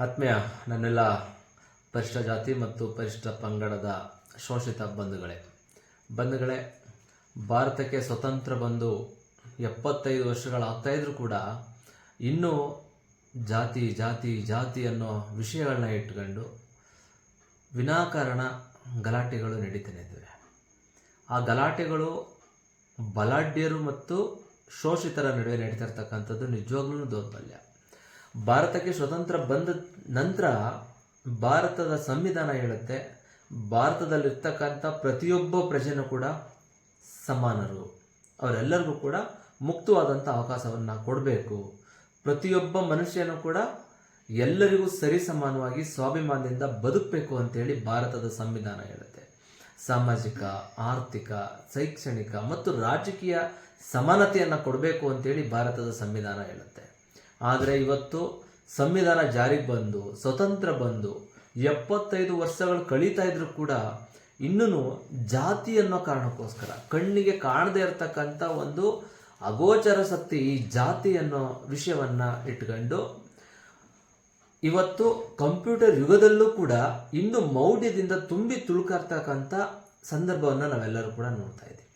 ಆತ್ಮೀಯ, ನನ್ನೆಲ್ಲ ಪರಿಷ್ಠ ಜಾತಿ ಮತ್ತು ಪರಿಷ್ಠ ಪಂಗಡದ ಶೋಷಿತ ಬಂಧುಗಳೇ. ಬಂಧುಗಳೇ, ಭಾರತಕ್ಕೆ ಸ್ವತಂತ್ರ ಬಂದು ಎಪ್ಪತ್ತೈದು ವರ್ಷಗಳಾಗ್ತಾ ಇದ್ರೂ ಕೂಡ ಇನ್ನೂ ಜಾತಿ ಜಾತಿ ಜಾತಿ ಅನ್ನೋ ವಿಷಯಗಳನ್ನ ಇಟ್ಕೊಂಡು ವಿನಾಕಾರಣ ಗಲಾಟೆಗಳು ನಡೀತಾನೆ ಇದ್ದಾವೆ. ಆ ಗಲಾಟೆಗಳು ಬಲಾಢ್ಯರು ಮತ್ತು ಶೋಷಿತರ ನಡುವೆ ನಡೀತಾ ಇರ್ತಕ್ಕಂಥದ್ದು ನಿಜವಾಗ್ಲೂ ದೌರ್ಬಲ್ಯ. ಭಾರತಕ್ಕೆ ಸ್ವತಂತ್ರ ಬಂದ ನಂತರ ಭಾರತದ ಸಂವಿಧಾನ ಹೇಳುತ್ತೆ. ಭಾರತದಲ್ಲಿರ್ತಕ್ಕಂಥ ಪ್ರತಿಯೊಬ್ಬ ಪ್ರಜೆನೂ ಕೂಡ ಸಮಾನರು. ಅವರೆಲ್ಲರಿಗೂ ಕೂಡ ಮುಕ್ತವಾದಂಥ ಅವಕಾಶವನ್ನು ಕೊಡಬೇಕು. ಪ್ರತಿಯೊಬ್ಬ ಮನುಷ್ಯನೂ ಕೂಡ ಎಲ್ಲರಿಗೂ ಸರಿ ಸಮಾನವಾಗಿ, ಸ್ವಾಭಿಮಾನದಿಂದ ಬದುಕಬೇಕು ಅಂತೇಳಿ ಭಾರತದ ಸಂವಿಧಾನ ಹೇಳುತ್ತೆ. ಸಾಮಾಜಿಕ, ಆರ್ಥಿಕ, ಶೈಕ್ಷಣಿಕ ಮತ್ತು ರಾಜಕೀಯ ಸಮಾನತೆಯನ್ನು ಕೊಡಬೇಕು ಅಂತೇಳಿ ಭಾರತದ ಸಂವಿಧಾನ ಹೇಳುತ್ತೆ. ಆದರೆ ಇವತ್ತು ಸಂವಿಧಾನ ಜಾರಿಗೆ ಬಂದು, ಸ್ವತಂತ್ರ ಬಂದು, ಎಪ್ಪತ್ತೈದು ವರ್ಷಗಳು ಕಳೀತಾ ಇದ್ರೂ ಕೂಡ ಇನ್ನೂ ಜಾತಿ ಅನ್ನೋ ಕಾರಣಕ್ಕೋಸ್ಕರ, ಕಣ್ಣಿಗೆ ಕಾಣದೇ ಇರತಕ್ಕಂಥ ಒಂದು ಅಗೋಚರ ಶಕ್ತಿ ಈ ಜಾತಿ ಅನ್ನೋ ವಿಷಯವನ್ನ ಇಟ್ಕೊಂಡು ಇವತ್ತು ಕಂಪ್ಯೂಟರ್ ಯುಗದಲ್ಲೂ ಕೂಡ ಇನ್ನು ಮೌಢ್ಯದಿಂದ ತುಂಬಿ ತುಳುಕರ್ತಕ್ಕಂಥ ಸಂದರ್ಭವನ್ನು ನಾವೆಲ್ಲರೂ ಕೂಡ ನೋಡ್ತಾ ಇದ್ದೀವಿ.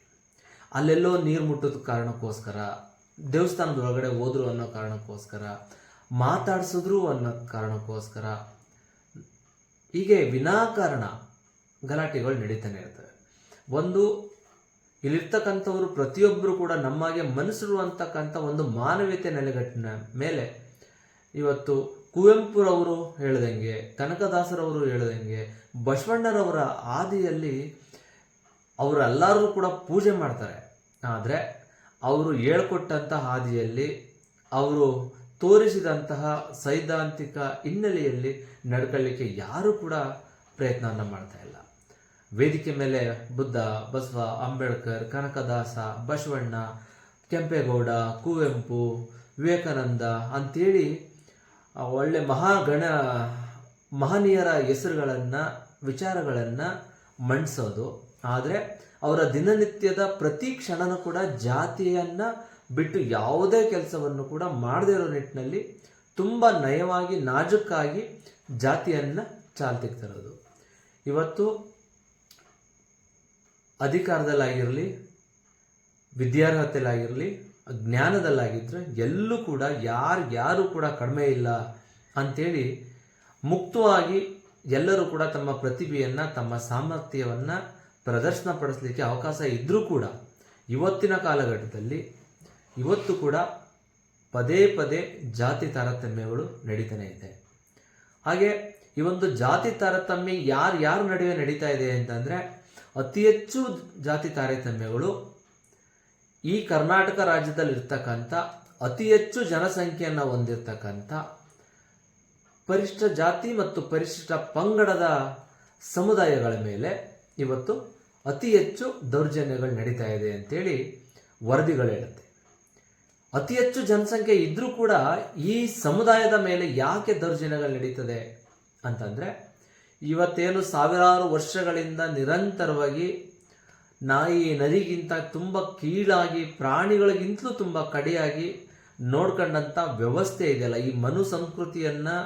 ಅಲ್ಲೆಲ್ಲೋ ನೀರು ಮುಟ್ಟೋದ ಕಾರಣಕ್ಕೋಸ್ಕರ ದೇವಸ್ಥಾನದ ಒಳಗಡೆ ಹೋದ್ರು ಅನ್ನೋ ಕಾರಣಕ್ಕೋಸ್ಕರ, ಮಾತಾಡಿಸಿದ್ರು ಅನ್ನೋ ಕಾರಣಕ್ಕೋಸ್ಕರ ಹೀಗೆ ವಿನಾಕಾರಣ ಗಲಾಟೆಗಳು ನಡೀತಾನೆ ಇರ್ತವೆ. ಒಂದು, ಇಲ್ಲಿರ್ತಕ್ಕಂಥವ್ರು ಪ್ರತಿಯೊಬ್ಬರು ಕೂಡ ನಮ್ಮಾಗೆ ಮನುಷ್ಯರು ಅಂತಕ್ಕಂಥ ಒಂದು ಮಾನವೀಯತೆ ನೆಲೆಗಟ್ಟಿನ ಮೇಲೆ ಇವತ್ತು ಕುವೆಂಪುರವರು ಹೇಳ್ದಂಗೆ, ಕನಕದಾಸರವರು ಹೇಳ್ದಂಗೆ, ಬಸವಣ್ಣರವರ ಆದಿಯಲ್ಲಿ ಅವರೆಲ್ಲರೂ ಕೂಡ ಪೂಜೆ ಮಾಡ್ತಾರೆ. ಆದರೆ ಅವರು ಹೇಳ್ಕೊಟ್ಟಂತಹ ಹಾದಿಯಲ್ಲಿ ಅವರು ತೋರಿಸಿದಂತಹ ಸೈದ್ಧಾಂತಿಕ ಹಿನ್ನೆಲೆಯಲ್ಲಿ ನಡ್ಕೊಳ್ಳಿಕ್ಕೆ ಯಾರೂ ಕೂಡ ಪ್ರಯತ್ನವನ್ನು ಮಾಡ್ತಾ ಇಲ್ಲ. ವೇದಿಕೆ ಮೇಲೆ ಬುದ್ಧ, ಬಸವ, ಅಂಬೇಡ್ಕರ್, ಕನಕದಾಸ, ಬಸವಣ್ಣ, ಕೆಂಪೇಗೌಡ, ಕುವೆಂಪು, ವಿವೇಕಾನಂದ ಅಂಥೇಳಿ ಒಳ್ಳೆ ಮಹಾಗಣ ಮಹನೀಯರ ಹೆಸರುಗಳನ್ನು, ವಿಚಾರಗಳನ್ನು ಮಂಡಿಸೋದು. ಆದರೆ ಅವರ ದಿನನಿತ್ಯದ ಪ್ರತಿ ಕ್ಷಣನೂ ಕೂಡ ಜಾತಿಯನ್ನು ಬಿಟ್ಟು ಯಾವುದೇ ಕೆಲಸವನ್ನು ಕೂಡ ಮಾಡದೇ ಇರೋ ನಿಟ್ಟಿನಲ್ಲಿ ತುಂಬ ನಯವಾಗಿ ನಾಜುಕ್ಕಾಗಿ ಜಾತಿಯನ್ನು ಚಾಲ್ತಿಗೆ ತರೋದು ಇವತ್ತು ಅಧಿಕಾರದಲ್ಲಾಗಿರಲಿ ವಿದ್ಯಾರ್ಹತೆಯಲ್ಲಾಗಿರಲಿ ಜ್ಞಾನದಲ್ಲಾಗಿದ್ದರೆ ಎಲ್ಲೂ ಕೂಡ ಯಾರು ಯಾರು ಕೂಡ ಕಡಿಮೆ ಇಲ್ಲ ಅಂಥೇಳಿ ಮುಕ್ತವಾಗಿ ಎಲ್ಲರೂ ಕೂಡ ತಮ್ಮ ಪ್ರತಿಭೆಯನ್ನು, ತಮ್ಮ ಸಾಮರ್ಥ್ಯವನ್ನು ಪ್ರದರ್ಶನ ಪಡಿಸಲಿಕ್ಕೆ ಅವಕಾಶ ಇದ್ದರೂ ಕೂಡ ಇವತ್ತಿನ ಕಾಲಘಟ್ಟದಲ್ಲಿ ಇವತ್ತು ಕೂಡ ಪದೇ ಪದೇ ಜಾತಿ ತಾರತಮ್ಯಗಳು ನಡೀತಾನೆ ಇದೆ. ಹಾಗೆ ಈ ಒಂದು ಜಾತಿ ತಾರತಮ್ಯ ಯಾರು ಯಾರ ನಡುವೆ ನಡೀತಾ ಇದೆ ಅಂತಂದರೆ ಅತಿ ಹೆಚ್ಚು ಜಾತಿ ತಾರತಮ್ಯಗಳು ಈ ಕರ್ನಾಟಕ ರಾಜ್ಯದಲ್ಲಿ ಇರ್ತಕ್ಕಂಥ ಅತಿ ಹೆಚ್ಚು ಜನಸಂಖ್ಯೆಯನ್ನು ಹೊಂದಿರತಕ್ಕಂಥ ಪರಿಶಿಷ್ಟ ಜಾತಿ ಮತ್ತು ಪರಿಶಿಷ್ಟ ಪಂಗಡದ ಸಮುದಾಯಗಳ ಮೇಲೆ ಇವತ್ತು ಅತಿ ಹೆಚ್ಚು ದೌರ್ಜನ್ಯಗಳು ನಡೀತಾ ಇದೆ ಅಂತೇಳಿ ವರದಿಗಳು ಹೇಳುತ್ತೆ. ಅತಿ ಹೆಚ್ಚು ಜನಸಂಖ್ಯೆ ಇದ್ದರೂ ಕೂಡ ಈ ಸಮುದಾಯದ ಮೇಲೆ ಯಾಕೆ ದೌರ್ಜನ್ಯಗಳು ನಡೀತದೆ ಅಂತಂದರೆ, ಇವತ್ತೇನು ಸಾವಿರಾರು ವರ್ಷಗಳಿಂದ ನಿರಂತರವಾಗಿ ನಾಯಿ ನರಿಗಿಂತ ತುಂಬ ಕೀಳಾಗಿ, ಪ್ರಾಣಿಗಳಿಗಿಂತಲೂ ತುಂಬ ಕಡೆಯಾಗಿ ನೋಡ್ಕೊಂಡಂಥ ವ್ಯವಸ್ಥೆ ಇದೆಯಲ್ಲ, ಈ ಮನು ಸಂಸ್ಕೃತಿಯನ್ನು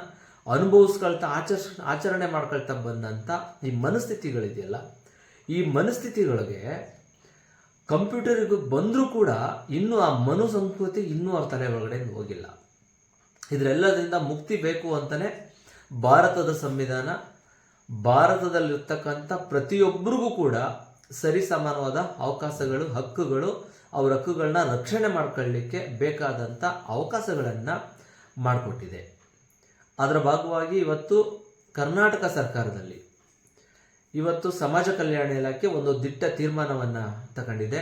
ಅನುಭವಿಸ್ಕೊಳ್ತಾ ಆಚರ್ ಆಚರಣೆ ಮಾಡ್ಕೊಳ್ತಾ ಬಂದಂಥ ಈ ಮನಸ್ಥಿತಿಗಳಿದೆಯಲ್ಲ ಈ ಮನಸ್ಥಿತಿಗಳಿಗೆ ಕಂಪ್ಯೂಟರ್ಗೆ ಬಂದರೂ ಕೂಡ ಇನ್ನೂ ಆ ಮನುಸಂಸ್ಕೃತಿ ಇನ್ನೂ ಅವ್ರ ತಲೆ ಒಳಗಡೆ ಹೋಗಿಲ್ಲ. ಇದರೆಲ್ಲದರಿಂದ ಮುಕ್ತಿ ಬೇಕು ಅಂತಲೇ ಭಾರತದ ಸಂವಿಧಾನ, ಭಾರತದಲ್ಲಿರ್ತಕ್ಕಂಥ ಪ್ರತಿಯೊಬ್ಬರಿಗೂ ಕೂಡ ಸರಿಸಮಾನವಾದ ಅವಕಾಶಗಳು, ಹಕ್ಕುಗಳು, ಅವ್ರ ಹಕ್ಕುಗಳನ್ನ ರಕ್ಷಣೆ ಮಾಡ್ಕೊಳ್ಳಿಕ್ಕೆ ಬೇಕಾದಂಥ ಅವಕಾಶಗಳನ್ನು ಮಾಡಿಕೊಟ್ಟಿದೆ. ಅದರ ಭಾಗವಾಗಿ ಇವತ್ತು ಕರ್ನಾಟಕ ಸರ್ಕಾರದಲ್ಲಿ ಇವತ್ತು ಸಮಾಜ ಕಲ್ಯಾಣ ಇಲಾಖೆ ಒಂದು ದಿಟ್ಟ ತೀರ್ಮಾನವನ್ನು ತಗೊಂಡಿದೆ.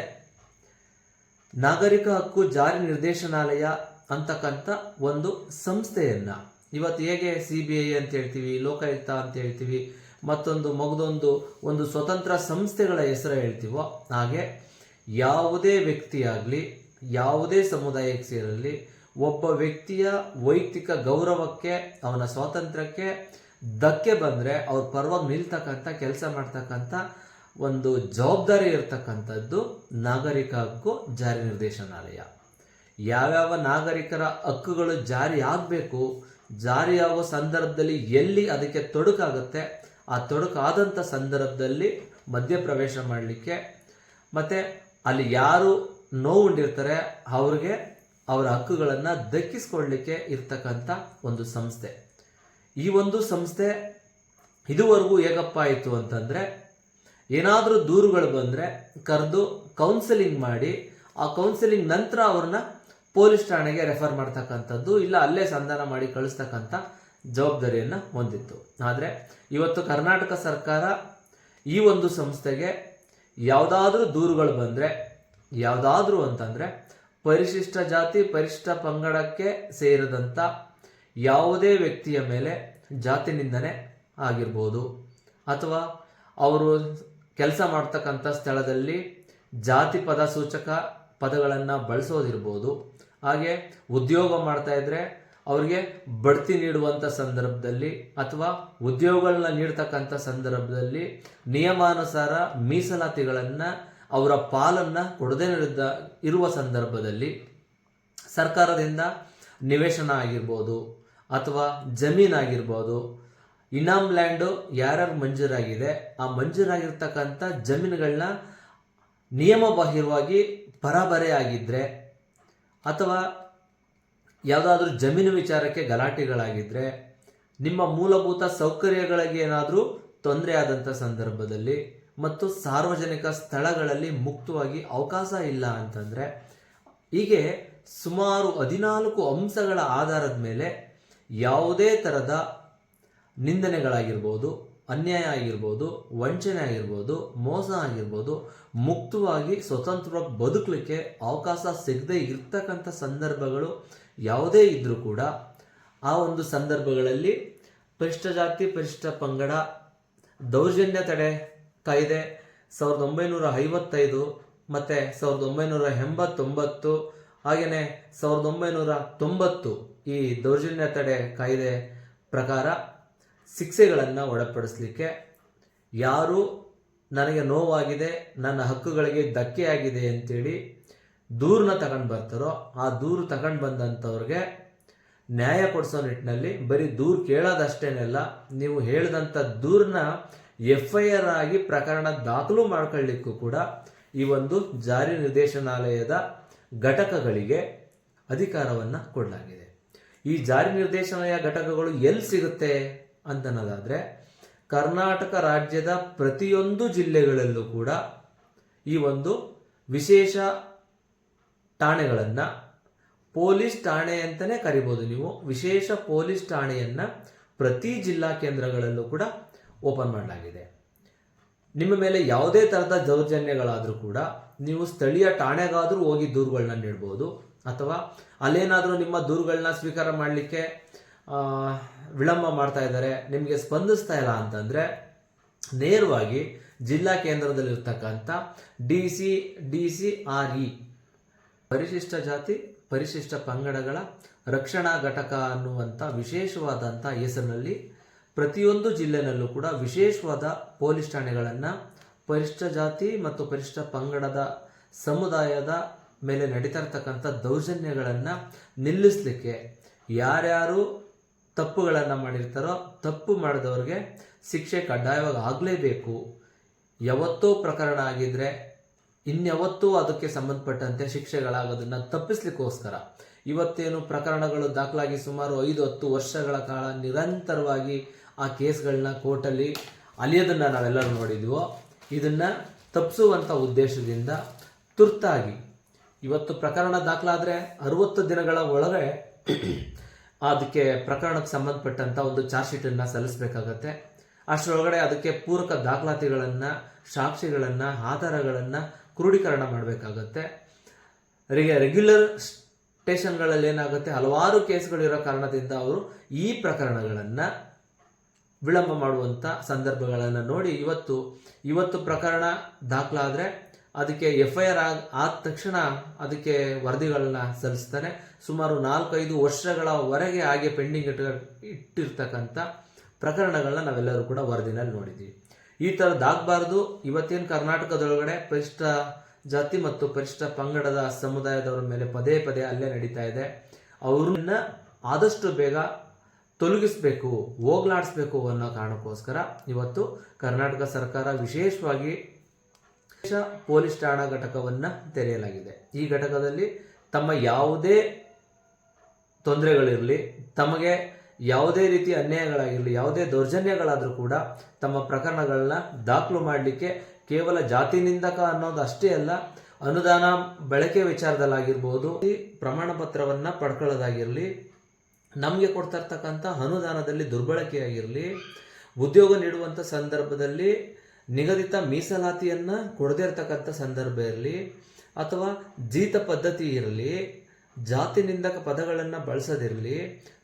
ನಾಗರಿಕ ಹಕ್ಕು ಜಾರಿ ನಿರ್ದೇಶನಾಲಯ ಅಂತಕ್ಕಂಥ ಒಂದು ಸಂಸ್ಥೆಯನ್ನ. ಇವತ್ತು ಹೇಗೆ ಸಿ ಬಿ ಐ ಅಂತ ಹೇಳ್ತೀವಿ, ಲೋಕಾಯುಕ್ತ ಅಂತ ಹೇಳ್ತೀವಿ, ಮತ್ತೊಂದು ಮಗದೊಂದು ಒಂದು ಸ್ವತಂತ್ರ ಸಂಸ್ಥೆಗಳ ಹೆಸರು ಹೇಳ್ತೀವೋ ಹಾಗೆ ಯಾವುದೇ ವ್ಯಕ್ತಿಯಾಗಲಿ, ಯಾವುದೇ ಸಮುದಾಯಕ್ಕೆ ಸೇರಲಿ, ಒಬ್ಬ ವ್ಯಕ್ತಿಯ ವೈಯಕ್ತಿಕ ಗೌರವಕ್ಕೆ, ಅವನ ಸ್ವಾತಂತ್ರ್ಯಕ್ಕೆ ಧಕ್ಕೆ ಬಂದರೆ ಅವ್ರ ಪರವಾಗಿ ನಿಲ್ತಕ್ಕಂಥ, ಕೆಲಸ ಮಾಡ್ತಕ್ಕಂಥ ಒಂದು ಜವಾಬ್ದಾರಿ ಇರತಕ್ಕಂಥದ್ದು ನಾಗರಿಕ ಹಕ್ಕು ಜಾರಿ ನಿರ್ದೇಶನಾಲಯ. ಯಾವ್ಯಾವ ನಾಗರಿಕರ ಹಕ್ಕುಗಳು ಜಾರಿ ಆಗಬೇಕು ಜಾರಿಯಾಗೋ ಸಂದರ್ಭದಲ್ಲಿ ಎಲ್ಲಿ ಅದಕ್ಕೆ ತೊಡಕಾಗುತ್ತೆ, ಆ ತೊಡಕಾದಂಥ ಸಂದರ್ಭದಲ್ಲಿ ಮಧ್ಯಪ್ರವೇಶ ಮಾಡಲಿಕ್ಕೆ, ಮತ್ತು ಅಲ್ಲಿ ಯಾರು ನೋವುಂಡಿರ್ತಾರೆ ಅವ್ರಿಗೆ ಅವರ ಹಕ್ಕುಗಳನ್ನು ದಕ್ಕಿಸ್ಕೊಳ್ಳಲಿಕ್ಕೆ ಇರ್ತಕ್ಕಂಥ ಒಂದು ಸಂಸ್ಥೆ. ಈ ಒಂದು ಸಂಸ್ಥೆ ಇದುವರೆಗೂ ಹೇಗಪ್ಪ ಆಯಿತು ಅಂತಂದರೆ, ಏನಾದರೂ ದೂರುಗಳು ಬಂದರೆ ಕರೆದು ಕೌನ್ಸಿಲಿಂಗ್ ಮಾಡಿ, ಆ ಕೌನ್ಸಿಲಿಂಗ್ ನಂತರ ಅವ್ರನ್ನ ಪೊಲೀಸ್ ಠಾಣೆಗೆ ರೆಫರ್ ಮಾಡ್ತಕ್ಕಂಥದ್ದು, ಇಲ್ಲ ಅಲ್ಲೇ ಸಂಧಾನ ಮಾಡಿ ಕಳಿಸ್ತಕ್ಕಂಥ ಜವಾಬ್ದಾರಿಯನ್ನು ಹೊಂದಿತ್ತು. ಆದರೆ ಇವತ್ತು ಕರ್ನಾಟಕ ಸರ್ಕಾರ ಈ ಒಂದು ಸಂಸ್ಥೆಗೆ ಯಾವುದಾದ್ರೂ ದೂರುಗಳು ಬಂದರೆ, ಯಾವುದಾದ್ರೂ ಅಂತಂದರೆ ಪರಿಶಿಷ್ಟ ಜಾತಿ, ಪರಿಶಿಷ್ಟ ಪಂಗಡಕ್ಕೆ ಸೇರಿದಂಥ ಯಾವುದೇ ವ್ಯಕ್ತಿಯ ಮೇಲೆ ಜಾತಿ ನಿಂದನೆ ಆಗಿರ್ಬೋದು ಅಥವಾ ಅವರು ಕೆಲಸ ಮಾಡ್ತಕ್ಕಂಥ ಸ್ಥಳದಲ್ಲಿ ಜಾತಿ ಪದ ಸೂಚಕ ಪದಗಳನ್ನು ಬಳಸೋದಿರ್ಬೋದು. ಹಾಗೆ ಉದ್ಯೋಗ ಮಾಡ್ತಾ ಇದ್ದರೆ ಅವ್ರಿಗೆ ಬಡ್ತಿ ನೀಡುವಂಥ ಸಂದರ್ಭದಲ್ಲಿ ಅಥವಾ ಉದ್ಯೋಗಗಳನ್ನ ನೀಡ್ತಕ್ಕಂಥ ಸಂದರ್ಭದಲ್ಲಿ ನಿಯಮಾನುಸಾರ ಮೀಸಲಾತಿಗಳನ್ನು ಅವರ ಪಾಲನ್ನು ಕೊಡದೇ ನೀಡಿದ್ದ ಇರುವ ಸಂದರ್ಭದಲ್ಲಿ ಸರ್ಕಾರದಿಂದ ನಿವೇಶನ ಆಗಿರ್ಬೋದು. ಅಥವಾ ಜಮೀನಾಗಿರ್ಬೋದು. ಇನಾಮ್ ಲ್ಯಾಂಡು ಯಾರ್ಯಾರು ಮಂಜೂರಾಗಿದೆ, ಆ ಮಂಜೂರಾಗಿರ್ತಕ್ಕಂಥ ಜಮೀನುಗಳನ್ನ ನಿಯಮಬಾಹಿರವಾಗಿ ಪರಬರೆ ಆಗಿದ್ದರೆ ಅಥವಾ ಯಾವುದಾದ್ರೂ ಜಮೀನು ವಿಚಾರಕ್ಕೆ ಗಲಾಟೆಗಳಾಗಿದ್ದರೆ ನಿಮ್ಮ ಮೂಲಭೂತ ಸೌಕರ್ಯಗಳಿಗೆ ಏನಾದರೂ ತೊಂದರೆ ಆದಂಥ ಸಂದರ್ಭದಲ್ಲಿ ಮತ್ತು ಸಾರ್ವಜನಿಕ ಸ್ಥಳಗಳಲ್ಲಿ ಮುಕ್ತವಾಗಿ ಅವಕಾಶ ಇಲ್ಲ ಅಂತಂದರೆ, ಹೀಗೆ ಸುಮಾರು ಹದಿನಾಲ್ಕು ಅಂಶಗಳ ಆಧಾರದ ಮೇಲೆ ಯಾವುದೇ ಥರದ ನಿಂದನೆಗಳಾಗಿರ್ಬೋದು, ಅನ್ಯಾಯ ಆಗಿರ್ಬೋದು, ವಂಚನೆ ಆಗಿರ್ಬೋದು, ಮೋಸ ಆಗಿರ್ಬೋದು, ಮುಕ್ತವಾಗಿ ಸ್ವತಂತ್ರವಾಗಿ ಬದುಕಲಿಕ್ಕೆ ಅವಕಾಶ ಸಿಗದೆ ಇರ್ತಕ್ಕಂಥ ಸಂದರ್ಭಗಳು ಯಾವುದೇ ಇದ್ದರೂ ಕೂಡ ಆ ಒಂದು ಸಂದರ್ಭಗಳಲ್ಲಿ ಪರಿಷ್ಠ ಜಾತಿ, ಪರಿಷ್ಠ ಪಂಗಡ, ದೌರ್ಜನ್ಯ ತಡೆ ಕಾಯ್ದೆ, ಸಾವಿರದ ಒಂಬೈನೂರ ಐವತ್ತೈದು ಮತ್ತು ಸಾವಿರದ ಒಂಬೈನೂರ ಎಂಬತ್ತೊಂಬತ್ತು ಹಾಗೆಯೇ ಸಾವಿರದ ಒಂಬೈನೂರ ತೊಂಬತ್ತು ಈ ದೌರ್ಜನ್ಯ ತಡೆ ಕಾಯ್ದೆ ಪ್ರಕಾರ ಶಿಕ್ಷೆಗಳನ್ನು ಒಳಪಡಿಸಲಿಕ್ಕೆ ಯಾರು ನನಗೆ ನೋವಾಗಿದೆ, ನನ್ನ ಹಕ್ಕುಗಳಿಗೆ ಧಕ್ಕೆಯಾಗಿದೆ ಅಂತೇಳಿ ದೂರನ್ನ ತಗೊಂಡು ಬರ್ತಾರೋ, ಆ ದೂರು ತಗೊಂಡು ಬಂದಂಥವ್ರಿಗೆ ನ್ಯಾಯ ಕೊಡಿಸೋ ನಿಟ್ಟಿನಲ್ಲಿ ಬರೀ ದೂರು ಕೇಳೋದಷ್ಟೇನೆಲ್ಲ, ನೀವು ಹೇಳಿದಂಥ ದೂರನ್ನ ಎಫ್ ಐ ಆರ್ ಆಗಿ ಪ್ರಕರಣ ದಾಖಲು ಮಾಡ್ಕೊಳ್ಳಿಕ್ಕೂ ಕೂಡ ಈ ಒಂದು ಜಾರಿ ನಿರ್ದೇಶನಾಲಯದ ಘಟಕಗಳಿಗೆ ಅಧಿಕಾರವನ್ನು ಕೊಡಲಾಗಿದೆ. ಈ ಜಾರಿ ನಿರ್ದೇಶನಾಲಯ ಘಟಕಗಳು ಎಲ್ಲಿ ಸಿಗುತ್ತೆ ಅಂತನ್ನೋದಾದರೆ, ಕರ್ನಾಟಕ ರಾಜ್ಯದ ಪ್ರತಿಯೊಂದು ಜಿಲ್ಲೆಗಳಲ್ಲೂ ಕೂಡ ಈ ಒಂದು ವಿಶೇಷ ಠಾಣೆಗಳನ್ನು ಪೊಲೀಸ್ ಠಾಣೆ ಅಂತಲೇ ಕರಿಬೋದು ನೀವು. ವಿಶೇಷ ಪೊಲೀಸ್ ಠಾಣೆಯನ್ನು ಪ್ರತಿ ಜಿಲ್ಲಾ ಕೇಂದ್ರಗಳಲ್ಲೂ ಕೂಡ ಓಪನ್ ಮಾಡಲಾಗಿದೆ. ನಿಮ್ಮ ಮೇಲೆ ಯಾವುದೇ ಥರದ ದೌರ್ಜನ್ಯಗಳಾದರೂ ಕೂಡ ನೀವು ಸ್ಥಳೀಯ ಠಾಣೆಗಾದರೂ ಹೋಗಿ ದೂರುಗಳನ್ನ ನೀಡ್ಬೋದು. ಅಥವಾ ಅಲ್ಲೇನಾದರೂ ನಿಮ್ಮ ದೂರುಗಳನ್ನ ಸ್ವೀಕಾರ ಮಾಡಲಿಕ್ಕೆ ವಿಳಂಬ ಮಾಡ್ತಾ ಇದ್ದಾರೆ. ನಿಮಗೆ ಸ್ಪಂದಿಸ್ತಾ ಇಲ್ಲ ಅಂತಂದರೆ ನೇರವಾಗಿ ಜಿಲ್ಲಾ ಕೇಂದ್ರದಲ್ಲಿರ್ತಕ್ಕಂಥ D C D C R E ಪರಿಶಿಷ್ಟ ಜಾತಿ, ಪರಿಶಿಷ್ಟ ಪಂಗಡಗಳ ರಕ್ಷಣಾ ಘಟಕ ಅನ್ನುವಂಥ ವಿಶೇಷವಾದಂಥ ಹೆಸರಿನಲ್ಲಿ ಪ್ರತಿಯೊಂದು ಜಿಲ್ಲೆನಲ್ಲೂ ಕೂಡ ವಿಶೇಷವಾದ ಪೊಲೀಸ್ ಠಾಣೆಗಳನ್ನು ಪರಿಶಿಷ್ಟ ಜಾತಿ ಮತ್ತು ಪರಿಷ್ಠ ಪಂಗಡದ ಸಮುದಾಯದ ಮೇಲೆ ನಡೀತಾ ಇರ್ತಕ್ಕಂಥ ದೌರ್ಜನ್ಯಗಳನ್ನು ನಿಲ್ಲಿಸಲಿಕ್ಕೆ ಯಾರ್ಯಾರು ತಪ್ಪುಗಳನ್ನು ಮಾಡಿರ್ತಾರೋ ತಪ್ಪು ಮಾಡಿದವ್ರಿಗೆ ಶಿಕ್ಷೆ ಕಡ್ಡಾಯವಾಗಿ ಆಗಲೇಬೇಕು. ಯಾವತ್ತೋ ಪ್ರಕರಣ ಆಗಿದ್ರೆ, ಇನ್ಯಾವತ್ತೂ ಅದಕ್ಕೆ ಸಂಬಂಧಪಟ್ಟಂತೆ ಶಿಕ್ಷೆಗಳಾಗೋದನ್ನು ತಪ್ಪಿಸ್ಲಿಕ್ಕೋಸ್ಕರ ಇವತ್ತೇನು ಪ್ರಕರಣಗಳು ದಾಖಲಾಗಿ ಸುಮಾರು ಐದು, ಹತ್ತು ವರ್ಷಗಳ ಕಾಲ ನಿರಂತರವಾಗಿ ಆ ಕೇಸ್ಗಳನ್ನ ಕೋರ್ಟಲ್ಲಿ ಅಲಿಯೋದನ್ನು ನಾವೆಲ್ಲರೂ ನೋಡಿದ್ವೋ ಇದನ್ನು ತಪ್ಪಿಸುವಂಥ ಉದ್ದೇಶದಿಂದ ತುರ್ತಾಗಿ. ಇವತ್ತು ಪ್ರಕರಣ ದಾಖಲಾದರೆ ಅರುವತ್ತು ದಿನಗಳ ಒಳಗೆ ಅದಕ್ಕೆ ಪ್ರಕರಣಕ್ಕೆ ಸಂಬಂಧಪಟ್ಟಂಥ ಒಂದು ಚಾರ್ಜ್ ಶೀಟನ್ನು ಸಲ್ಲಿಸಬೇಕಾಗತ್ತೆ. ಅಷ್ಟರೊಳಗಡೆ ಅದಕ್ಕೆ ಪೂರಕ ದಾಖಲಾತಿಗಳನ್ನು, ಸಾಕ್ಷಿಗಳನ್ನು, ಆಧಾರಗಳನ್ನು ಕ್ರೋಢೀಕರಣ ಮಾಡಬೇಕಾಗತ್ತೆ. ರೆಗೆ ರೆಗ್ಯುಲರ್ ಸ್ಟೇಷನ್ಗಳಲ್ಲಿ ಏನಾಗುತ್ತೆ ಹಲವಾರು ಕೇಸ್ಗಳಿರೋ ಕಾರಣದಿಂದ ಅವರು ಈ ಪ್ರಕರಣಗಳನ್ನು ವಿಳಂಬ ಮಾಡುವಂಥ ಸಂದರ್ಭಗಳನ್ನು ನೋಡಿ ಇವತ್ತು ಇವತ್ತು ಪ್ರಕರಣ ದಾಖಲಾದರೆ ಅದಕ್ಕೆ ಎಫ್ ಐ ಆರ್ ಆದ ತಕ್ಷಣ ಅದಕ್ಕೆ ವರದಿಗಳನ್ನ ಸಲ್ಲಿಸ್ತಾರೆ. ಸುಮಾರು ನಾಲ್ಕೈದು ವರ್ಷಗಳವರೆಗೆ ಹಾಗೆ ಪೆಂಡಿಂಗ್ ಇಟ್ಟ ಇಟ್ಟಿರ್ತಕ್ಕಂಥ ಪ್ರಕರಣಗಳನ್ನ ನಾವೆಲ್ಲರೂ ಕೂಡ ವರದಿನಲ್ಲಿ ನೋಡಿದ್ದೀವಿ. ಈ ಥರದ್ದಾಗಬಾರ್ದು ಇವತ್ತೇನು ಕರ್ನಾಟಕದೊಳಗಡೆ ಪರಿಷ್ಠ ಜಾತಿ ಮತ್ತು ಪರಿಷ್ಠ ಪಂಗಡದ ಸಮುದಾಯದವರ ಮೇಲೆ ಪದೇ ಪದೇ ಅಲ್ಲೇ ನಡೀತಾ ಇದೆ. ಅವ್ರನ್ನ ಆದಷ್ಟು ಬೇಗ ತೊಲಗಿಸ್ಬೇಕು, ಹೋಗ್ಲಾಡಿಸ್ಬೇಕು ಅನ್ನೋ ಕಾರಣಕ್ಕೋಸ್ಕರ ಇವತ್ತು ಕರ್ನಾಟಕ ಸರ್ಕಾರ ವಿಶೇಷವಾಗಿ ವಿಶೇಷ ಪೊಲೀಸ್ ಠಾಣಾ ಘಟಕವನ್ನು ತೆರೆಯಲಾಗಿದೆ. ಈ ಘಟಕದಲ್ಲಿ ತಮ್ಮ ಯಾವುದೇ ತೊಂದರೆಗಳಿರಲಿ, ತಮಗೆ ಯಾವುದೇ ರೀತಿ ಅನ್ಯಾಯಗಳಾಗಿರಲಿ, ಯಾವುದೇ ದೌರ್ಜನ್ಯಗಳಾದರೂ ಕೂಡ ತಮ್ಮ ಪ್ರಕರಣಗಳನ್ನ ದಾಖಲು ಮಾಡಲಿಕ್ಕೆ ಕೇವಲ ಜಾತಿ ನಿಂದಕ ಅನ್ನೋದು ಅಷ್ಟೇ ಅಲ್ಲ, ಅನುದಾನ ಬಳಕೆ ವಿಚಾರದಲ್ಲಾಗಿರ್ಬೋದು, ಈ ಪ್ರಮಾಣ ಪತ್ರವನ್ನು ಪಡ್ಕೊಳ್ಳೋದಾಗಿರಲಿ ನಮಗೆ ಕೊಡ್ತಾ ಇರ್ತಕ್ಕಂಥ ಅನುದಾನದಲ್ಲಿ ದುರ್ಬಳಕೆಯಾಗಿರಲಿ, ಉದ್ಯೋಗ ನೀಡುವಂಥ ಸಂದರ್ಭದಲ್ಲಿ ನಿಗದಿತ ಮೀಸಲಾತಿಯನ್ನು ಕೊಡದೇ ಇರತಕ್ಕಂಥ ಸಂದರ್ಭ ಇರಲಿ, ಅಥವಾ ಜೀತ ಪದ್ಧತಿ ಇರಲಿ, ಜಾತಿ ನಿಂದಕ ಪದಗಳನ್ನು ಬಳಸೋದಿರಲಿ,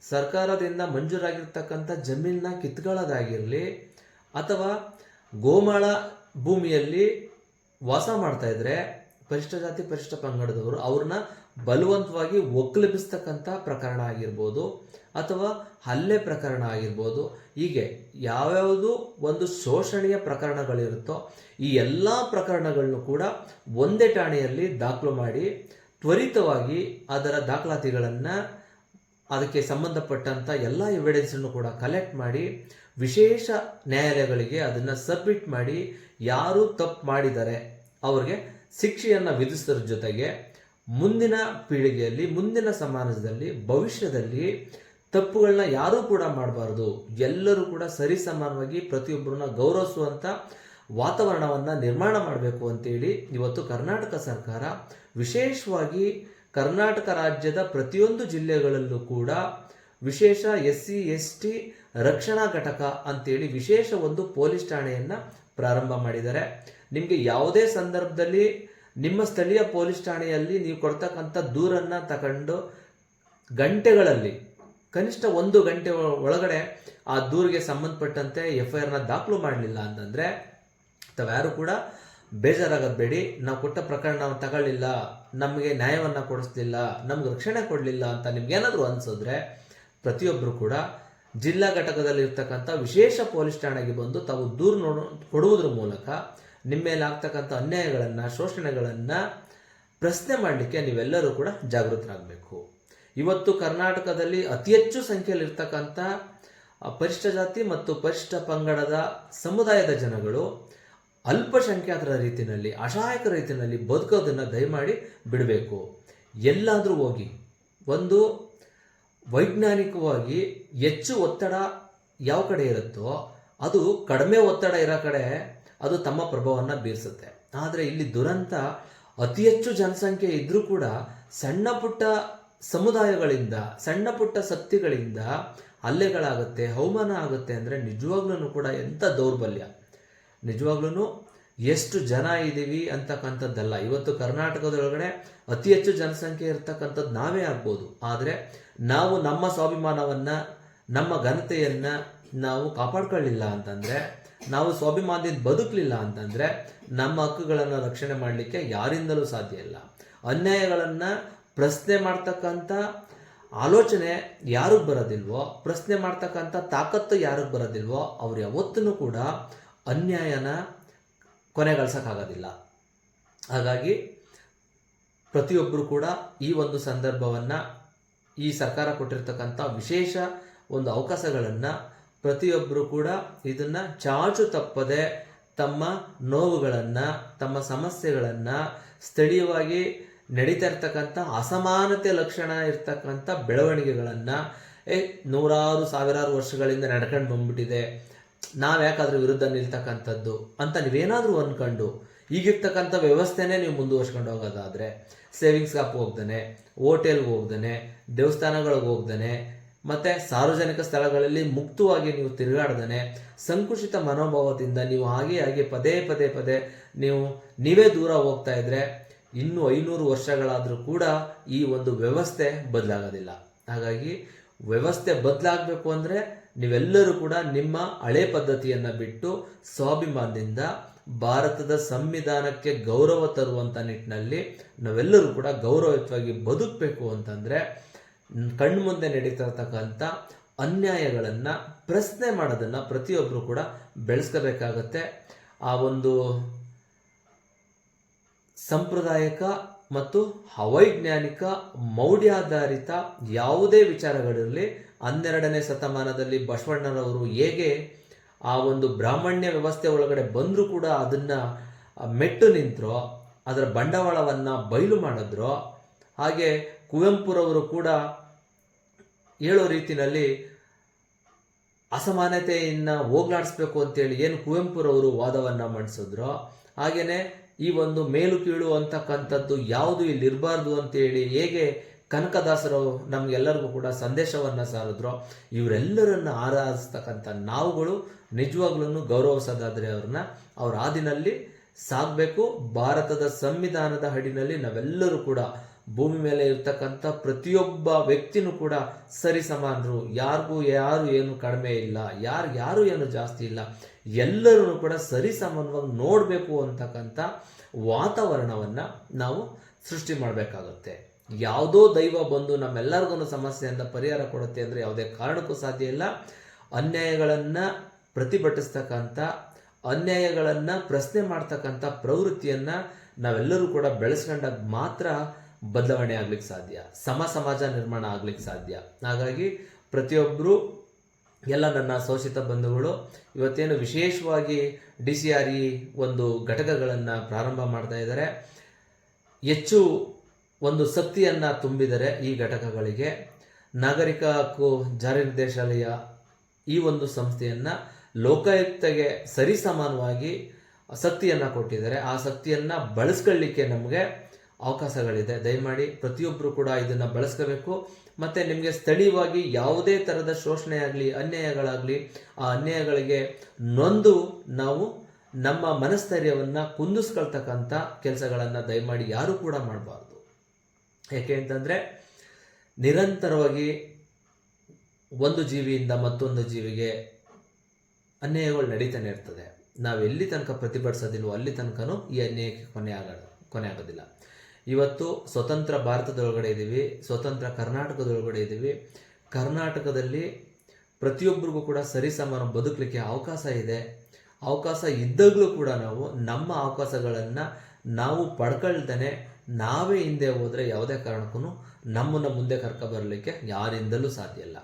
ಸರ್ಕಾರದಿಂದ ಮಂಜೂರಾಗಿರ್ತಕ್ಕಂಥ ಜಮೀನನ್ನ ಕಿತ್ಕೊಳ್ಳೋದಾಗಿರಲಿ, ಅಥವಾ ಗೋಮಾಳ ಭೂಮಿಯಲ್ಲಿ ವಾಸ ಮಾಡ್ತಾ ಇದ್ರೆ ಪರಿಶಿಷ್ಟ ಜಾತಿ ಪರಿಶಿಷ್ಟ ಪಂಗಡದವರು ಅವ್ರನ್ನ ಬಲವಂತವಾಗಿ ಒಕ್ಕಲೆಬ್ಬಿಸ್ತಕ್ಕಂಥ ಪ್ರಕರಣ ಆಗಿರ್ಬೋದು ಅಥವಾ ಹಲ್ಲೆ ಪ್ರಕರಣ ಆಗಿರ್ಬೋದು. ಹೀಗೆ ಯಾವ್ಯಾವುದು ಒಂದು ಶೋಷಣೆಯ ಪ್ರಕರಣಗಳಿರುತ್ತೋ ಈ ಎಲ್ಲ ಪ್ರಕರಣಗಳನ್ನು ಕೂಡ ಒಂದೇ ಠಾಣೆಯಲ್ಲಿ ದಾಖಲು ಮಾಡಿ ತ್ವರಿತವಾಗಿ ಅದರ ದಾಖಲಾತಿಗಳನ್ನು ಅದಕ್ಕೆ ಸಂಬಂಧಪಟ್ಟಂಥ ಎಲ್ಲ ಎವಿಡೆನ್ಸನ್ನು ಕೂಡ ಕಲೆಕ್ಟ್ ಮಾಡಿ ವಿಶೇಷ ನ್ಯಾಯಾಲಯಗಳಿಗೆ ಅದನ್ನು ಸಬ್ಮಿಟ್ ಮಾಡಿ ಯಾರು ತಪ್ಪು ಮಾಡಿದ್ದಾರೆ ಅವ್ರಿಗೆ ಶಿಕ್ಷೆಯನ್ನು ವಿಧಿಸೋದ್ರ ಜೊತೆಗೆ ಮುಂದಿನ ಪೀಳಿಗೆಯಲ್ಲಿ, ಮುಂದಿನ ಸಮಾಜದಲ್ಲಿ, ಭವಿಷ್ಯದಲ್ಲಿ ತಪ್ಪುಗಳನ್ನ ಯಾರೂ ಕೂಡ ಮಾಡಬಾರ್ದು. ಎಲ್ಲರೂ ಕೂಡ ಸರಿಸಮಾನವಾಗಿ ಪ್ರತಿಯೊಬ್ಬರನ್ನ ಗೌರವಿಸುವಂಥ ವಾತಾವರಣವನ್ನು ನಿರ್ಮಾಣ ಮಾಡಬೇಕು ಅಂತೇಳಿ ಇವತ್ತು ಕರ್ನಾಟಕ ಸರ್ಕಾರ ವಿಶೇಷವಾಗಿ ಕರ್ನಾಟಕ ರಾಜ್ಯದ ಪ್ರತಿಯೊಂದು ಜಿಲ್ಲೆಗಳಲ್ಲೂ ಕೂಡ ವಿಶೇಷ ಎಸ್ ಸಿ ಎಸ್ ಟಿ ರಕ್ಷಣಾ ಘಟಕ ಅಂತೇಳಿ ವಿಶೇಷ ಒಂದು ಪೊಲೀಸ್ ಠಾಣೆಯನ್ನು ಪ್ರಾರಂಭ ಮಾಡಿದ್ದಾರೆ. ನಿಮಗೆ ಯಾವುದೇ ಸಂದರ್ಭದಲ್ಲಿ ನಿಮ್ಮ ಸ್ಥಳೀಯ ಪೊಲೀಸ್ ಠಾಣೆಯಲ್ಲಿ ನೀವು ಕೊಡ್ತಕ್ಕಂಥ ದೂರನ್ನು ತಗೊಂಡು ಗಂಟೆಗಳಲ್ಲಿ, ಕನಿಷ್ಠ ಒಂದು ಗಂಟೆ ಒಳಗಡೆ ಆ ದೂರಿಗೆ ಸಂಬಂಧಪಟ್ಟಂತೆ ಎಫ್ ಐ ಆರ್ನ ದಾಖಲು ಮಾಡಲಿಲ್ಲ ಅಂತಂದರೆ ತಾವ್ಯಾರು ಕೂಡ ಬೇಜಾರಾಗಬೇಡಿ ನಾವು ಕೊಟ್ಟ ಪ್ರಕರಣ ನಾವು ತಗೊಳ್ಳಿಲ್ಲ, ನಮಗೆ ನ್ಯಾಯವನ್ನು ಕೊಡಿಸ್ಲಿಲ್ಲ, ನಮ್ಗೆ ರಕ್ಷಣೆ ಕೊಡಲಿಲ್ಲ ಅಂತ ನಿಮ್ಗೇನಾದರೂ ಅನಿಸಿದ್ರೆ ಪ್ರತಿಯೊಬ್ಬರು ಕೂಡ ಜಿಲ್ಲಾ ಘಟಕದಲ್ಲಿ ಇರ್ತಕ್ಕಂಥ ವಿಶೇಷ ಪೊಲೀಸ್ ಠಾಣೆಗೆ ಬಂದು ತಾವು ದೂರು ನೋಡ, ಕೊಡುವುದ್ರ ಮೂಲಕ ನಿಮ್ಮ ಮೇಲೆ ಆಗ್ತಕ್ಕಂಥ ಅನ್ಯಾಯಗಳನ್ನು, ಶೋಷಣೆಗಳನ್ನು ಪ್ರಶ್ನೆ ಮಾಡಲಿಕ್ಕೆ ನೀವೆಲ್ಲರೂ ಕೂಡ ಜಾಗೃತರಾಗಬೇಕು. ಇವತ್ತು ಕರ್ನಾಟಕದಲ್ಲಿ ಅತಿ ಹೆಚ್ಚು ಸಂಖ್ಯೆಯಲ್ಲಿರ್ತಕ್ಕಂಥ ಪರಿಷ್ಠ ಜಾತಿ ಮತ್ತು ಪರಿಷ್ಠ ಪಂಗಡದ ಸಮುದಾಯದ ಜನಗಳು ಅಲ್ಪಸಂಖ್ಯಾತರ ರೀತಿಯಲ್ಲಿ, ಅಸಹಾಯಕ ರೀತಿಯಲ್ಲಿ ಬದುಕೋದನ್ನು ದಯಮಾಡಿ ಬಿಡಬೇಕು. ಎಲ್ಲಾದರೂ ಹೋಗಿ, ಒಂದು ವೈಜ್ಞಾನಿಕವಾಗಿ ಹೆಚ್ಚು ಒತ್ತಡ ಯಾವ ಕಡೆ ಇರುತ್ತೋ, ಅದು ಕಡಿಮೆ ಒತ್ತಡ ಇರೋ ಕಡೆ ಅದು ತಮ್ಮ ಪ್ರಭಾವವನ್ನು ಬೀರಿಸುತ್ತೆ. ಆದರೆ ಇಲ್ಲಿ ದುರಂತ ಅತಿ ಹೆಚ್ಚು ಜನಸಂಖ್ಯೆ ಇದ್ದರೂ ಕೂಡ ಸಣ್ಣ ಪುಟ್ಟ ಸಮುದಾಯಗಳಿಂದ, ಸಣ್ಣ ಪುಟ್ಟ ಶಕ್ತಿಗಳಿಂದ ಹಲ್ಲೆಗಳಾಗುತ್ತೆ, ಅವಮಾನ ಆಗುತ್ತೆ ಅಂದರೆ ನಿಜವಾಗ್ಲೂ ಕೂಡ ಎಂಥ ದೌರ್ಬಲ್ಯ. ನಿಜವಾಗ್ಲೂ ಎಷ್ಟು ಜನ ಇದ್ದೀವಿ ಅಂತಕ್ಕಂಥದ್ದಲ್ಲ. ಇವತ್ತು ಕರ್ನಾಟಕದೊಳಗಡೆ ಅತಿ ಹೆಚ್ಚು ಜನಸಂಖ್ಯೆ ಇರ್ತಕ್ಕಂಥದ್ದು ನಾವೇ ಆಗ್ಬೋದು. ಆದರೆ ನಾವು ನಮ್ಮ ಸ್ವಾಭಿಮಾನವನ್ನು, ನಮ್ಮ ಘನತೆಯನ್ನು ನಾವು ಕಾಪಾಡ್ಕೊಳ್ಳಿಲ್ಲ ಅಂತಂದರೆ ನಾವು ಸ್ವಾಭಿಮಾನದಿಂದ ಬದುಕಲಿಲ್ಲ ಅಂತಂದರೆ ನಮ್ಮ ಹಕ್ಕುಗಳನ್ನು ರಕ್ಷಣೆ ಮಾಡಲಿಕ್ಕೆ ಯಾರಿಂದಲೂ ಸಾಧ್ಯ ಇಲ್ಲ. ಅನ್ಯಾಯಗಳನ್ನು ಪ್ರಶ್ನೆ ಮಾಡ್ತಕ್ಕಂಥ ಆಲೋಚನೆ ಯಾರಿಗೆ ಬರೋದಿಲ್ವೋ, ಪ್ರಶ್ನೆ ಮಾಡ್ತಕ್ಕಂಥ ತಾಕತ್ತು ಯಾರಿಗೆ ಬರೋದಿಲ್ವೋ, ಅವ್ರು ಯಾವತ್ತೂ ಕೂಡ ಅನ್ಯಾಯನ ಕೊನೆಗಳಿಸೋಕ್ಕಾಗೋದಿಲ್ಲ. ಹಾಗಾಗಿ ಪ್ರತಿಯೊಬ್ಬರು ಕೂಡ ಈ ಒಂದು ಸಂದರ್ಭವನ್ನು ಈ ಸರ್ಕಾರ ಕೊಟ್ಟಿರ್ತಕ್ಕಂಥ ವಿಶೇಷ ಒಂದು ಅವಕಾಶಗಳನ್ನು ಪ್ರತಿಯೊಬ್ಬರು ಕೂಡ ಇದನ್ನು ಚಾಚು ತಪ್ಪದೆ ತಮ್ಮ ನೋವುಗಳನ್ನು, ತಮ್ಮ ಸಮಸ್ಯೆಗಳನ್ನು ಸ್ಥಳೀಯವಾಗಿ ನಡೀತಾ ಇರ್ತಕ್ಕಂಥ ಅಸಮಾನತೆ ಲಕ್ಷಣ ಇರ್ತಕ್ಕಂಥ ಬೆಳವಣಿಗೆಗಳನ್ನು, ಏ, ನೂರಾರು, ಸಾವಿರಾರು ವರ್ಷಗಳಿಂದ ನಡ್ಕೊಂಡು ಬಂದ್ಬಿಟ್ಟಿದೆ. ನಾವು ಯಾಕಾದ್ರೂ ವಿರುದ್ಧ ನಿಲ್ತಕ್ಕಂಥದ್ದು ಅಂತ ನೀವೇನಾದರೂ ಅಂದ್ಕೊಂಡು ಈಗಿರ್ತಕ್ಕಂಥ ವ್ಯವಸ್ಥೆನೇ ನೀವು ಮುಂದುವರ್ಸ್ಕೊಂಡು ಹೋಗೋದಾದರೆ, ಸೇವಿಂಗ್ಸ್ ಆಪ್ ಹೋಗ್ದಾನೆ, ಹೋಟೆಲ್ಗೆ ಹೋಗ್ದಾನೆ, ದೇವಸ್ಥಾನಗಳಿಗೆ ಹೋಗ್ದಾನೆ ಮತ್ತು ಸಾರ್ವಜನಿಕ ಸ್ಥಳಗಳಲ್ಲಿ ಮುಕ್ತವಾಗಿ ನೀವು ತಿರುಗಾಡದನೆ, ಸಂಕುಚಿತ ಮನೋಭಾವದಿಂದ ನೀವು ಹಾಗೆ ಹಾಗೆ ಪದೇ ಪದೇ ಪದೇ ನೀವು ನೀವೇ ದೂರ ಹೋಗ್ತಾ ಇದ್ರೆ ಇನ್ನು ಐನೂರು ವರ್ಷಗಳಾದರೂ ಕೂಡ ಈ ಒಂದು ವ್ಯವಸ್ಥೆ ಬದಲಾಗೋದಿಲ್ಲ. ಹಾಗಾಗಿ ವ್ಯವಸ್ಥೆ ಬದಲಾಗಬೇಕು ಅಂದರೆ ನೀವೆಲ್ಲರೂ ಕೂಡ ನಿಮ್ಮ ಹಳೆ ಪದ್ಧತಿಯನ್ನು ಬಿಟ್ಟು ಸ್ವಾಭಿಮಾನದಿಂದ ಭಾರತದ ಸಂವಿಧಾನಕ್ಕೆ ಗೌರವ ತರುವಂಥ ನಿಟ್ಟಿನಲ್ಲಿ ನಾವೆಲ್ಲರೂ ಕೂಡ ಗೌರವಯುತವಾಗಿ ಬದುಕಬೇಕು ಅಂತಂದರೆ ಕಣ್ಣು ಮುಂದೆ ನಡೀತಾ ಇರ್ತಕ್ಕಂಥ ಅನ್ಯಾಯಗಳನ್ನು ಪ್ರಶ್ನೆ ಮಾಡೋದನ್ನು ಪ್ರತಿಯೊಬ್ಬರು ಕೂಡ ಬೆಳೆಸ್ಕೋಬೇಕಾಗತ್ತೆ. ಆ ಒಂದು ಸಾಂಪ್ರದಾಯಿಕ ಮತ್ತು ಅವೈಜ್ಞಾನಿಕ, ಮೌಢ್ಯಾಧಾರಿತ ಯಾವುದೇ ವಿಚಾರಗಳಿರಲಿ, ಹನ್ನೆರಡನೇ ಶತಮಾನದಲ್ಲಿ ಬಸವಣ್ಣನವರು ಹೇಗೆ ಆ ಒಂದು ಬ್ರಾಹ್ಮಣ್ಯ ವ್ಯವಸ್ಥೆ ಒಳಗಡೆ ಬಂದರೂ ಕೂಡ ಅದನ್ನ ಮೆಟ್ಟು ನಿಂತರೋ, ಅದರ ಬಂಡವಾಳವನ್ನ ಬಯಲು ಮಾಡಿದ್ರೋ, ಹಾಗೆ ಕುವೆಂಪುರವರು ಕೂಡ ಹೇಳೋ ರೀತಿಯಲ್ಲಿ ಅಸಮಾನತೆಯನ್ನು ಹೋಗ್ಲಾಡಿಸ್ಬೇಕು ಅಂತೇಳಿ ಏನು ಕುವೆಂಪುರವರು ವಾದವನ್ನು ಮಂಡಿಸಿದ್ರು ಹಾಗೆಯೇ ಈ ಒಂದು ಮೇಲು ಕೀಳು ಅಂತಕ್ಕಂಥದ್ದು ಯಾವುದು ಇಲ್ಲಿ ಇರಬಾರ್ದು ಅಂತೇಳಿ ಹೇಗೆ ಕನಕದಾಸರು ನಮಗೆಲ್ಲರಿಗೂ ಕೂಡ ಸಂದೇಶವನ್ನು ಸಾರಿದ್ರು, ಇವರೆಲ್ಲರನ್ನು ಆರಾಧಿಸ್ತಕ್ಕಂಥ ನಾವುಗಳು ನಿಜವಾಗ್ಲೂ ಗೌರವಿಸೋದಾದರೆ ಅವ್ರನ್ನ ಅವ್ರ ಹಾದಿನಲ್ಲಿ ಸಾಗಬೇಕು. ಭಾರತದ ಸಂವಿಧಾನದ ಹಡಿನಲ್ಲಿ ನಾವೆಲ್ಲರೂ ಕೂಡ ಭೂಮಿ ಮೇಲೆ ಇರ್ತಕ್ಕಂಥ ಪ್ರತಿಯೊಬ್ಬ ವ್ಯಕ್ತಿನೂ ಕೂಡ ಸರಿ ಸಮಾನರು. ಯಾರಿಗೂ ಯಾರು ಏನು ಕಡಿಮೆ ಇಲ್ಲ, ಯಾರು ಯಾರು ಏನು ಜಾಸ್ತಿ ಇಲ್ಲ ಎಲ್ಲರೂ ಕೂಡ ಸರಿ ಸಮಾನವಾಗಿ ನೋಡಬೇಕು ಅಂತಕ್ಕಂಥ ವಾತಾವರಣವನ್ನು ನಾವು ಸೃಷ್ಟಿ ಮಾಡಬೇಕಾಗುತ್ತೆ. ಯಾವುದೋ ದೈವ ಬಂದು ನಮ್ಮೆಲ್ಲರಿಗೂ ಸಮಸ್ಯೆಯಿಂದ ಪರಿಹಾರ ಕೊಡುತ್ತೆ ಅಂದರೆ ಯಾವುದೇ ಕಾರಣಕ್ಕೂ ಸಾಧ್ಯ ಇಲ್ಲ. ಅನ್ಯಾಯಗಳನ್ನು ಪ್ರತಿಭಟಿಸ್ತಕ್ಕಂಥ, ಅನ್ಯಾಯಗಳನ್ನು ಪ್ರಶ್ನೆ ಮಾಡ್ತಕ್ಕಂಥ ಪ್ರವೃತ್ತಿಯನ್ನು ನಾವೆಲ್ಲರೂ ಕೂಡ ಬೆಳೆಸ್ಕೊಂಡಾಗ ಮಾತ್ರ ಬದಲಾವಣೆ ಆಗ್ಲಿಕ್ಕೆ ಸಾಧ್ಯ, ಸಮ ಸಮಾಜ ನಿರ್ಮಾಣ ಆಗ್ಲಿಕ್ಕೆ ಸಾಧ್ಯ. ಹಾಗಾಗಿ ಪ್ರತಿಯೊಬ್ಬರು ಎಲ್ಲ ನನ್ನ ಶೋಷಿತ ಬಂಧುಗಳು, ಇವತ್ತೇನು ವಿಶೇಷವಾಗಿ ಡಿ ಸಿ ಆರ್ ಇ ಒಂದು ಘಟಕಗಳನ್ನು ಪ್ರಾರಂಭ ಮಾಡ್ತಾ ಇದ್ದಾರೆ. ಹೆಚ್ಚು ಒಂದು ಶಕ್ತಿಯನ್ನು ತುಂಬಿದರೆ ಈ ಘಟಕಗಳಿಗೆ ನಾಗರಿಕ ಹಕ್ಕು ಜಾರಿ ನಿರ್ದೇಶಾಲಯ ಈ ಒಂದು ಸಂಸ್ಥೆಯನ್ನ ಲೋಕಾಯುಕ್ತಗೆ ಸರಿಸಮಾನವಾಗಿ ಶಕ್ತಿಯನ್ನ ಕೊಟ್ಟಿದ್ದಾರೆ. ಆ ಶಕ್ತಿಯನ್ನು ಬಳಸ್ಕೊಳ್ಳಿಕ್ಕೆ ನಮಗೆ ಅವಕಾಶಗಳಿದೆ. ದಯಮಾಡಿ ಪ್ರತಿಯೊಬ್ಬರು ಕೂಡ ಇದನ್ನ ಬಳಸ್ಕೋಬೇಕು. ಮತ್ತೆ ನಿಮಗೆ ಸ್ಥಳೀಯವಾಗಿ ಯಾವುದೇ ಥರದ ಶೋಷಣೆ ಆಗಲಿ ಅನ್ಯಾಯಗಳಾಗಲಿ, ಆ ಅನ್ಯಾಯಗಳಿಗೆ ನೊಂದು ನಾವು ನಮ್ಮ ಮನಸ್ಥೈರ್ಯವನ್ನು ಕುಂದಿಸ್ಕೊಳ್ತಕ್ಕಂಥ ಕೆಲಸಗಳನ್ನು ದಯಮಾಡಿ ಯಾರು ಕೂಡ ಮಾಡಬಾರ್ದು. ಯಾಕೆ ಅಂತಂದ್ರೆ ನಿರಂತರವಾಗಿ ಒಂದು ಜೀವಿಯಿಂದ ಮತ್ತೊಂದು ಜೀವಿಗೆ ಅನ್ಯಾಯಗಳು ನಡೀತಾನೆ ಇರ್ತದೆ. ನಾವು ಎಲ್ಲಿ ತನಕ ಪ್ರತಿಭಟಿಸೋದಿಲ್ವೋ ಅಲ್ಲಿ ತನಕನೂ ಈ ಅನ್ಯಾಯಕ್ಕೆ ಕೊನೆ ಆಗ ಕೊನೆ ಆಗೋದಿಲ್ಲ. ಇವತ್ತು ಸ್ವತಂತ್ರ ಭಾರತದೊಳಗಡೆ ಇದ್ದೀವಿ ಸ್ವತಂತ್ರ ಕರ್ನಾಟಕದೊಳಗಡೆ ಇದ್ದೀವಿ ಕರ್ನಾಟಕದಲ್ಲಿ ಪ್ರತಿಯೊಬ್ಬರಿಗೂ ಕೂಡ ಸರಿಸಮಾನ ಬದುಕಲಿಕ್ಕೆ ಅವಕಾಶ ಇದೆ. ಅವಕಾಶ ಇದ್ದಾಗಲೂ ಕೂಡ ನಾವು ನಮ್ಮ ಅವಕಾಶಗಳನ್ನು ನಾವು ಪಡ್ಕೊಳ್ತಾನೆ ನಾವೇ ಹಿಂದೆ ಹೋದರೆ ಯಾವುದೇ ಕಾರಣಕ್ಕೂ ನಮ್ಮನ್ನು ಮುಂದೆ ಕರ್ಕೊ ಬರಲಿಕ್ಕೆ ಯಾರಿಂದಲೂ ಸಾಧ್ಯ ಇಲ್ಲ.